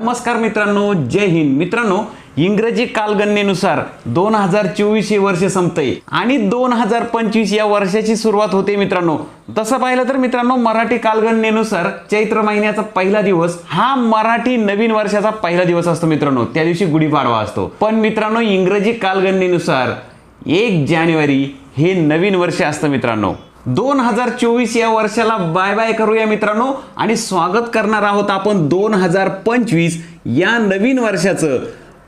नमस्कार मित्रांनो जय हिंद. मित्रांनो इंग्रजी कालगणनेनुसार दोन हजार चोवीस हे वर्ष संपतंय आणि दोन हजार पंचवीस या वर्षाची सुरुवात होते मित्रांनो. तसं पाहिलं तर मित्रांनो मराठी कालगणनेनुसार चैत्र महिन्याचा पहिला दिवस हा मराठी नवीन वर्षाचा पहिला दिवस असतो मित्रांनो. त्या दिवशी गुढीपाडवा असतो. पण मित्रांनो इंग्रजी कालगणनेनुसार एक जानेवारी हे नवीन वर्ष असतं मित्रांनो. दोन हजार चोवीस या वर्षाला बाय बाय करूया मित्रांनो. आणि स्वागत करणार आहोत आपण दोन हजार पंचवीस या नवीन वर्षाचं.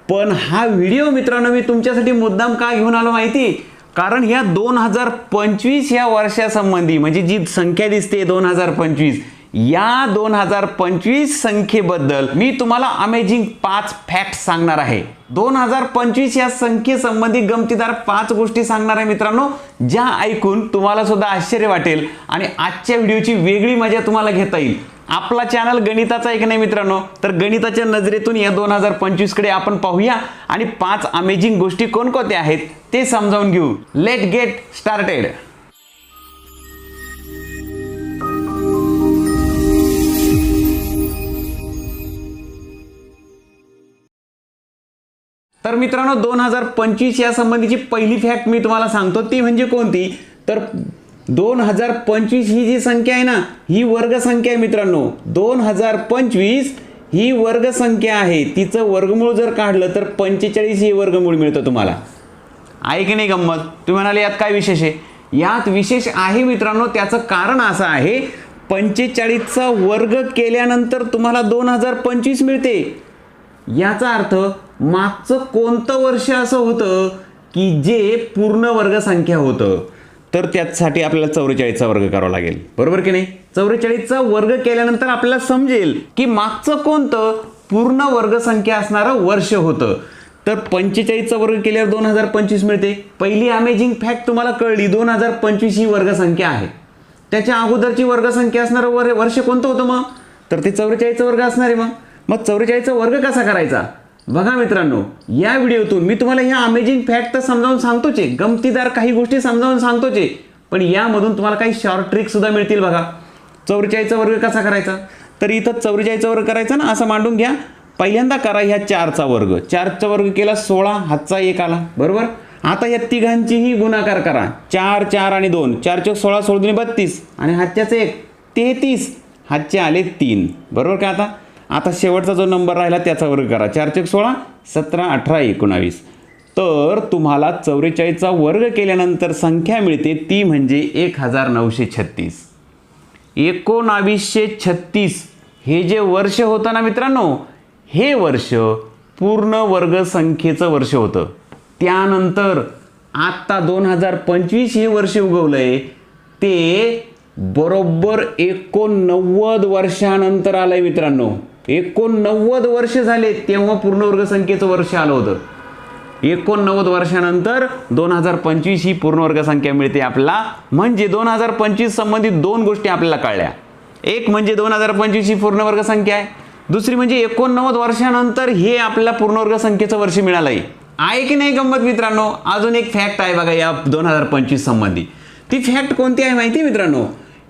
पण हा व्हिडिओ मित्रांनो मी तुमच्यासाठी मुद्दाम का घेऊन आलो माहिती? कारण या दोन हजार पंचवीस या वर्षासंबंधी म्हणजे जी संख्या दिसते दोन हजार पंचवीस या दोन हजार पंचवीस संख्येबद्दल मी तुम्हाला अमेझिंग पाच फॅक्ट सांगणार आहे. दोन हजार पंचवीस या संख्येसंबंधी गमतीदार पाच गोष्टी सांगणार आहे मित्रांनो ज्या ऐकून तुम्हाला सुद्धा आश्चर्य वाटेल आणि आजच्या व्हिडिओची वेगळी मजा तुम्हाला घेता येईल. आपला चॅनल गणिताचा एक नाही मित्रांनो? तर गणिताच्या नजरेतून या दोन हजार पंचवीसकडे आपण पाहूया आणि पाच अमेझिंग गोष्टी कोणकोणत्या आहेत ते समजावून घेऊ. लेट गेट स्टार्टेड तर मित्रांनो दोन हजार पंचवीस या संबंधीची पहिली फॅक्ट मी तुम्हाला सांगतो. ती म्हणजे कोणती? तर दोन हजार पंचवीस ही जी संख्या आहे ना ही वर्गसंख्या आहे मित्रांनो. दोन हजार पंचवीस ही वर्गसंख्या आहे. तिचं वर्गमूळ जर काढलं तर पंचेचाळीस हे वर्गमूळ मिळतं तुम्हाला. आहे की नाही गंमत? तुम्ही म्हणाले यात काय विशेष आहे? यात विशेष आहे मित्रांनो त्याचं कारण असं आहे पंचेचाळीसचा वर्ग केल्यानंतर तुम्हाला दोन हजार पंचवीस मिळते. याचा अर्थ मागचं कोणतं वर्ष असं होतं की जे पूर्ण वर्ग संख्या होतं? तर त्यासाठी आपल्याला चौवेचाळीसचा वर्ग करावा लागेल. बरोबर की नाही? चौवेचाळीसचा वर्ग केल्यानंतर आपल्याला समजेल की मागचं कोणतं पूर्ण वर्गसंख्या असणारं वर्ष होतं. तर पंचेचाळीसचा वर्ग केल्यावर दोन हजार पंचवीस मिळते. पहिली अमेझिंग फॅक्ट तुम्हाला कळली दोन हजार पंचवीस ही वर्गसंख्या आहे. त्याच्या अगोदरची वर्गसंख्या असणारं वर वर्ष कोणतं होतं मग? तर ते चौवेचाळीसचा वर्ग असणार आहे मग. मग चौवेचाळीसचा वर्ग कसा करायचा? बघा मित्रांनो या व्हिडिओतून मी तुम्हाला ह्या अमेझिंग फॅक्ट तर समजावून सांगतोच आहे. गमतीदार काही गोष्टी समजावून सांगतोच आहे. पण यामधून तुम्हाला काही शॉर्ट ट्रिकसुद्धा मिळतील बघा. चौवेचाळीसचा वर्ग कसा करायचा? तर इथं चौवेचाळीसचा वर्ग करायचा ना असं मांडून घ्या. पहिल्यांदा करा ह्या चारचा वर्ग. चारचा वर्ग केला सोळा हातचा एक आला. बरोबर? आता या तिघांचीही गुणाकार करा. चार चार आणि दोन. चार चौक सोळा सोळा दोन्ही बत्तीस. आणि हातच्याचं एक तेहतीस. हातचे आले तीन. बरोबर का आता? आता शेवटचा जो नंबर राहिला त्याचा वर्ग करा. चार चौक सोळा सतरा अठरा एकोणावीस. तर तुम्हाला चौवेचाळीसचा वर्ग केल्यानंतर संख्या मिळते ती म्हणजे एक हजार नऊशे छत्तीस. एकोणावीसशे छत्तीस हे जे वर्ष होतं ना मित्रांनो हे वर्ष पूर्ण वर्गसंख्येचं वर्ष होतं. त्यानंतर आत्ता दोन हजार पंचवीस हे वर्ष उगवलं आहे ते बरोबर एकोणनव्वद वर्षानंतर आलं आहे मित्रांनो. एकोणनव्वद वर्ष झाले तेव्हा पूर्ण वर्गसंख्येचं वर्ष आलं होतं. एकोणनव्वद वर्षानंतर दोन हजार पंचवीस ही पूर्ण वर्गसंख्या मिळते आपल्याला म्हणजे दोन हजार पंचवीस संबंधित दोन गोष्टी आपल्याला कळल्या. एक म्हणजे दोन हजार पंचवीस ही पूर्ण वर्गसंख्या आहे. दुसरी म्हणजे एकोणनव्वद वर्षानंतर हे आपल्याला पूर्ण वर्गसंख्येचं वर्ष मिळालं आहे आहे की नाही गंमत मित्रांनो? अजून एक फॅक्ट आहे बघा या दोन हजार पंचवीस संबंधी. ती फॅक्ट कोणती आहे माहिती आहे मित्रांनो?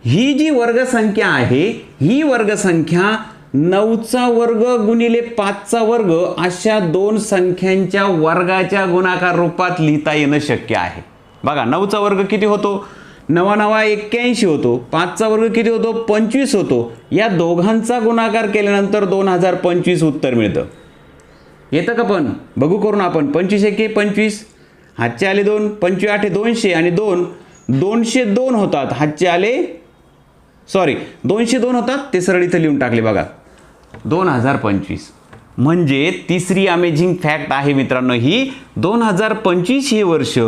ही जी वर्गसंख्या आहे ही वर्गसंख्या नऊचा वर्ग गुणिले पाचचा वर्ग अशा दोन संख्यांच्या वर्गाच्या गुणाकार रूपात लिहिता येणं शक्य आहे. बघा नऊचा वर्ग किती होतो? नवा नवा एक्क्याऐंशी होतो. पाचचा वर्ग किती होतो? पंचवीस होतो. या दोघांचा गुणाकार केल्यानंतर दोन हजार पंचवीस उत्तर मिळतं. येतं का पण? बघू करून आपण. पंचवीस एके पंचवीस. हातचे आले दोन पंचवीस आठे दोनशे. आणि दोन दोनशे दोन होतात. हातचे आले सॉरी दोनशे दोन होतात. ते सरळ इथं लिहून टाकले बघा. दोन हजार पंचवीस. म्हणजे तिसरी अमेझिंग फॅक्ट आहे मित्रांनो ही दोन हजार पंचवीस हे वर्ष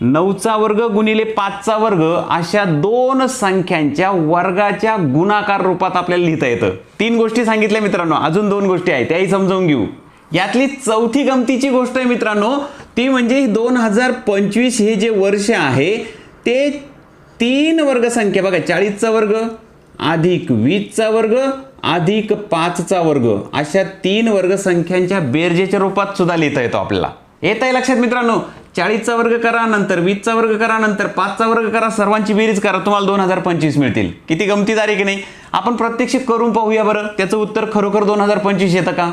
नऊचा वर्ग गुणिले पाचचा वर्ग अशा दोन संख्यांच्या वर्गाच्या गुणाकार रूपात आपल्याला लिहिता येतं. तीन गोष्टी सांगितल्या मित्रांनो अजून दोन गोष्टी आहेत त्याही समजावून घेऊ. यातली चौथी गमतीची गोष्ट आहे मित्रांनो ती म्हणजे दोन हजार पंचवीस हे जे वर्ष आहे ते तीन वर्गसंख्या बघा चाळीसचा वर्ग अधिक वीसचा वर्ग अधिक पाचचा वर्ग अशा तीन वर्गसंख्यांच्या बेरजेच्या रूपात सुद्धा लिहिता येतो आपल्याला. येत आहे लक्षात मित्रांनो? चाळीसचा वर्ग करा नंतर वीसचा वर्ग करा नंतर पाचचा वर्ग करा सर्वांची बेरीज करा तुम्हाला दोन हजार पंचवीस मिळतील. किती गमतीदार आहे की नाही? आपण प्रत्यक्ष करून पाहूया बरं. त्याचं उत्तर खरोखर दोन हजार पंचवीस येतं का?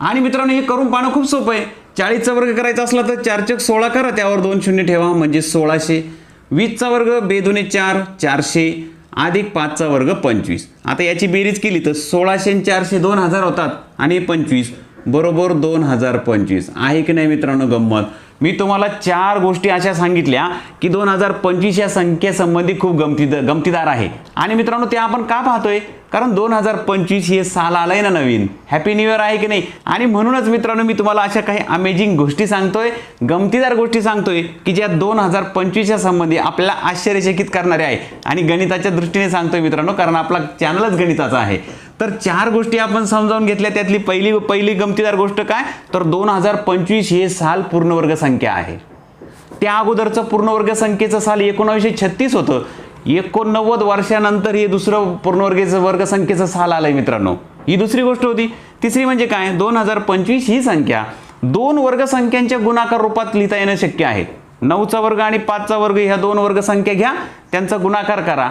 आणि मित्रांनो हे करून पाहणं खूप सोपं आहे. चाळीसचा वर्ग करायचा असला तर चार चक सोळा करा त्यावर दोन शून्य ठेवा म्हणजे सोळाशे. वीसचा वर्ग बेदुने चार चारशे. अधिक पाचचा वर्ग पंचवीस. आता याची बेरीज केली तर सोळाशे चारशे दोन हजार होतात आणि पंचवीस बरोबर दोन हजार पंचवीस. आहे की नाही मित्रांनो गंमत? मी तुम्हाला चार गोष्टी अशा सांगितल्या की दोन हजार पंचवीस या संख्येसंबंधी खूप गमतीद गमतीदार आहे. आणि मित्रांनो ते आपण का पाहतोय? कारण दोन हजार पंचवीस हे साल आलंय ना नवीन. हॅपी न्यू इयर आहे की नाही? आणि म्हणूनच मित्रांनो मी तुम्हाला अशा काही अमेझिंग गोष्टी सांगतोय गमतीदार गोष्टी सांगतोय की ज्या दोन हजार पंचवीसच्या संबंधी आपल्याला आश्चर्यचकित करणारे आहे. आणि गणिताच्या दृष्टीने सांगतोय मित्रांनो कारण आपला चॅनलच गणिताचा आहे. तर चार गोष्टी आपण समजावून घेतल्या. त्यातली पहिली पहिली गमतीदार गोष्ट काय? तर दोन हजार पंचवीस हे साल पूर्णवर्ग संख्या आहे. त्या अगोदरचं पूर्णवर्ग संख्येचं साल एकोणावीसशे छत्तीस होतं. एकोणनव्वद वर्षानंतर हे दुसरं पूर्णवर्गीचं वर्ग संख्येचं साल आहे मित्रांनो. ही दुसरी गोष्ट होती. तिसरी म्हणजे काय? दोन हजार पंचवीस ही संख्या. दोन वर्ग संख्यांच्या गुणाकार रूपात लिहिता येणं शक्य आहे. नऊचा वर्ग आणि पाचचा वर्ग ह्या दोन वर्ग संख्या घ्या. त्यांचा गुणाकार करा.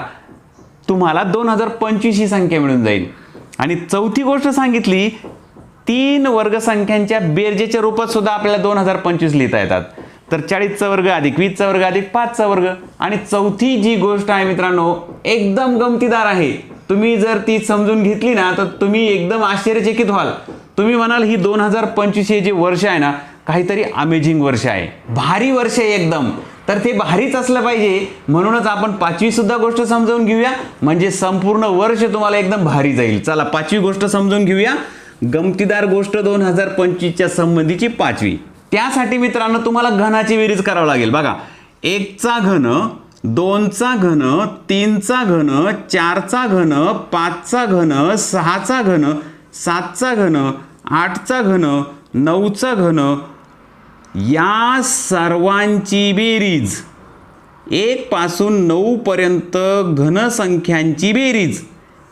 तुम्हाला दोन हजार पंचवीस ही संख्या मिळून जाईल. आणि चौथी गोष्ट सांगितली तीन वर्गसंख्यांच्या बेरजेच्या रूपात सुद्धा आपल्याला दोन हजार पंचवीस लिहिता येतात. तर चाळीसचा वर्ग अधिक वीसचा वर्ग अधिक पाचचा वर्ग. आणि चौथी जी गोष्ट आहे मित्रांनो एकदम गमतीदार आहे. तुम्ही जर ती समजून घेतली ना तर तुम्ही एकदम आश्चर्यचकित व्हाल. तुम्ही म्हणाल ही दोन हजार पंचवीस हे जे वर्ष आहे ना काहीतरी अमेझिंग वर्ष आहे. भारी वर्ष आहे एकदम. तर ते भारीच असलं पाहिजे. म्हणूनच आपण पाचवी सुद्धा गोष्ट समजावून घेऊया. म्हणजे संपूर्ण वर्ष तुम्हाला एकदम भारी जाईल. चला पाचवी गोष्ट समजून घेऊया. गमतीदार गोष्ट दोन हजार पंचवीसच्या संबंधीची पाचवी. त्यासाठी मित्रांनो तुम्हाला घनाची बेरीज करावं लागेल. बघा एकचा घन दोनचा घन तीनचा घन चारचा घन पाचचा घन सहाचा घन सातचा घन आठचा घन नऊचा घन या सर्वांची बेरीज. एकपासून नऊपर्यंत घनसंख्यांची बेरीज.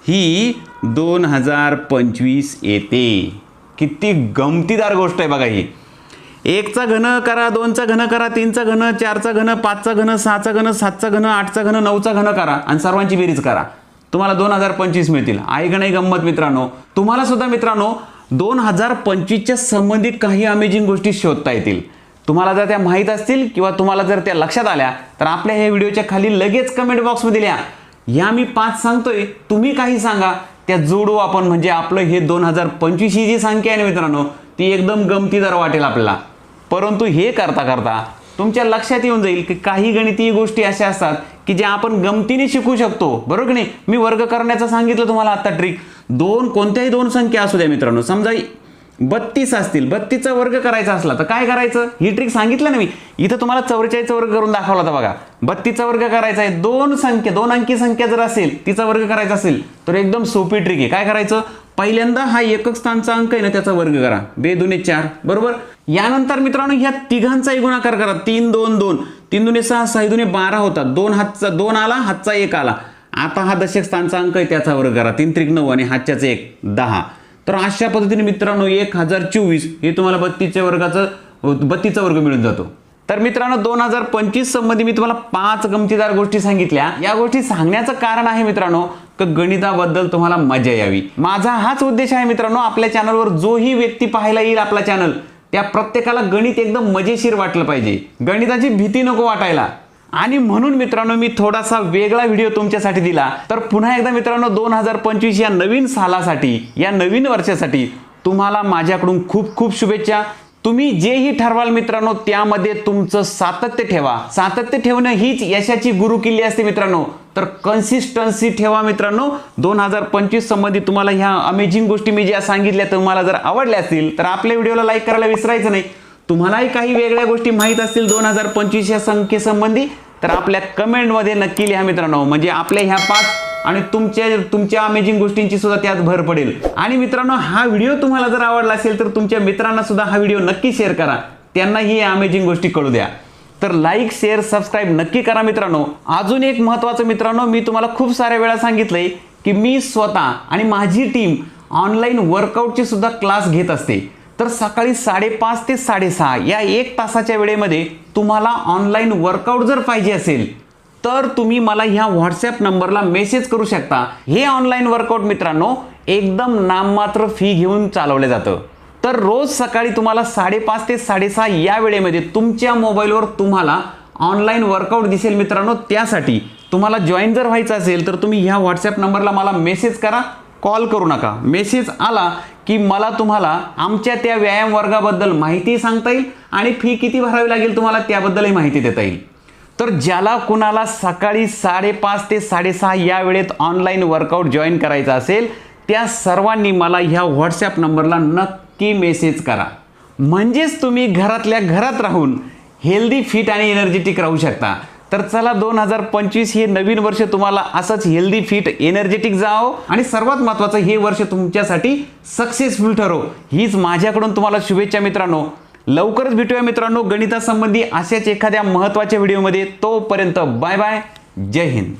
ही दोन हजार पंचवीस येते. किती गमतीदार गोष्ट आहे बघा ही. एकचा घन करा दोनचा घन करा तीनचा घन चारचा घन पाचचा घन सहाचा घन सातचा घन आठचा घन नऊचा घन करा आणि सर्वांची बेरीज करा. तुम्हाला दोन हजार पंचवीस मिळतील. आहे का नाही गंमत मित्रांनो. तुम्हाला सुद्धा मित्रांनो दोन हजार पंचवीसच्या संबंधित काही अमेझिंग गोष्टी शोधता येतील. तुम्हाला जर त्या माहीत असतील किंवा तुम्हाला जर त्या लक्षात आल्या तर आपल्या ह्या व्हिडिओच्या खाली लगेच कमेंट बॉक्समध्ये लिहा. या मी पाच सांगतोय तुम्ही काही सांगा. त्या जोडू आपण म्हणजे आपलं हे दोन हजार पंचवीस ही जी संख्या आहे ना मित्रांनो ती एकदम गमतीदार वाटेल आपल्याला. परंतु हे करता करता तुमच्या लक्षात येऊन जाईल की काही गणितीय गोष्टी अशा असतात की ज्या आपण गमतीने शिकू शकतो. बरोबर की नाही? मी वर्ग करण्याचं सांगितलं तुम्हाला आता ट्रिक दोन कोणत्याही दोन संख्या असू द्या मित्रांनो. समजा बत्तीस असतील बत्तीसचा वर्ग करायचा असला तर काय करायचं? ही ट्रिक सांगितलं ना मी. इथं तुम्हाला चौवेचाळीसचा वर्ग करून दाखवला होता बघा. बत्तीसचा वर्ग करायचा आहे दोन संख्या दोन अंकी संख्या जर असेल तिचा वर्ग करायचा असेल तर एकदम सोपी ट्रिक आहे. काय करायचं? पहिल्यांदा हा एकक स्थानचा अंक आहे ना त्याचा वर्ग करा. बे दुने चार. बरोबर? यानंतर मित्रांनो ह्या तिघांचाही गुणाकार करा. तीन दोन दोन. तीन दुने सहा सहा दुने बारा होतात दोन हातचा दोन आला हातचा एक आला. आता हा दशक स्थानचा अंक आहे त्याचा वर्ग करा. तीन त्रिक नऊ आणि हातच्याच एक दहा. तर अशा पद्धतीने मित्रांनो एक हजार चोवीस हे तुम्हाला बत्तीसच्या वर्गाचं बत्तीसचा वर्ग मिळून जातो. तर मित्रांनो दोन हजार पंचवीस संबंधी मी तुम्हाला पाच गमतीदार गोष्टी सांगितल्या. या गोष्टी सांगण्याचं कारण आहे मित्रांनो का गणिताबद्दल तुम्हाला मजा यावी. माझा हाच उद्देश आहे मित्रांनो आपल्या चॅनलवर जोही व्यक्ती पाहायला येईल आपला चॅनल. त्या प्रत्येकाला गणित एकदम मजेशीर वाटलं पाहिजे. गणिताची भीती नको वाटायला. आणि म्हणून मित्रांनो मी थोडासा वेगळा व्हिडिओ तुमच्यासाठी दिला. तर पुन्हा एकदा मित्रांनो दोन हजार पंचवीस या नवीन सालासाठी या नवीन वर्षासाठी तुम्हाला माझ्याकडून खूप खूप शुभेच्छा. तुम्ही जेही ठरवाल मित्रांनो त्यामध्ये तुमचं सातत्य ठेवा. सातत्य ठेवणं हीच यशाची गुरु किल्ली असते मित्रांनो. तर कन्सिस्टन्सी ठेवा मित्रांनो. दोन हजार पंचवीस संबंधी तुम्हाला ह्या अमेझिंग गोष्टी मी ज्या सांगितल्या तुम्हाला जर आवडल्या असतील तर आपल्या व्हिडिओला लाईक करायला विसरायचं नाही. तुम्हालाही काही वेगळ्या गोष्टी माहीत असतील दोन हजार पंचवीस या संख्येसंबंधी तर आपल्या कमेंटमध्ये नक्की लिहा मित्रांनो. म्हणजे आपल्या ह्या पाच आणि तुमच्या तुमच्या अमेझिंग गोष्टींची सुद्धा त्यात भर पडेल. आणि मित्रांनो हा व्हिडिओ तुम्हाला जर आवडला असेल तर तुमच्या मित्रांना सुद्धा हा व्हिडिओ नक्की शेअर करा. त्यांनाही या अमेझिंग गोष्टी कळू द्या. तर लाईक शेअर सबस्क्राईब नक्की करा मित्रांनो. अजून एक महत्त्वाचं मित्रांनो मी तुम्हाला खूप साऱ्या वेळा सांगितलंय की मी स्वतः आणि माझी टीम ऑनलाईन वर्कआउटचे सुद्धा क्लास घेत असते. तर सकाळी साडेपाच ते साडेसहा या एक तासाच्या वेळेमध्ये तुम्हाला ऑनलाईन वर्कआउट जर पाहिजे असेल तर तुम्ही मला ह्या व्हॉट्सॲप नंबरला मेसेज करू शकता. हे ऑनलाईन वर्कआउट मित्रांनो एकदम नाममात्र फी घेऊन चालवलं जातं. तर रोज सकाळी तुम्हाला साडेपाच ते साडेसहा या वेळेमध्ये तुमच्या मोबाईलवर तुम्हाला ऑनलाईन वर्कआउट दिसेल मित्रांनो. त्यासाठी तुम्हाला जॉईन जर व्हायचं असेल तर तुम्ही ह्या व्हॉट्सॲप नंबरला मला मेसेज करा. कॉल करू नका. मेसेज आला की मला तुम्हाला आमच्या त्या व्यायाम वर्गाबद्दल माहिती सांगता येईल आणि फी किती भरावी लागेल तुम्हाला त्याबद्दलही माहिती देता येईल. तर ज्याला कुणाला सकाळी साडेपाच ते साडेसहा या वेळेत ऑनलाईन वर्कआउट जॉईन करायचं असेल त्या सर्वांनी मला ह्या व्हॉट्सॲप नंबरला नक्की मेसेज करा. म्हणजेच तुम्ही घरातल्या घरात राहून हेल्दी फिट आणि एनर्जेटिक राहू शकता. तर चला दोन हजार पंचवीस हे नवीन वर्ष तुम्हाला असंच हेल्दी फिट एनर्जेटिक जावं. आणि सर्वात महत्त्वाचं हे वर्ष तुमच्यासाठी सक्सेसफुल ठरो हीच माझ्याकडून तुम्हाला शुभेच्छा मित्रांनो. लवकरच भेटूया मित्रांनो गणितासंबंधी अशाच एखाद्या महत्त्वाच्या व्हिडिओमध्ये तोपर्यंत बाय बाय जय हिंद.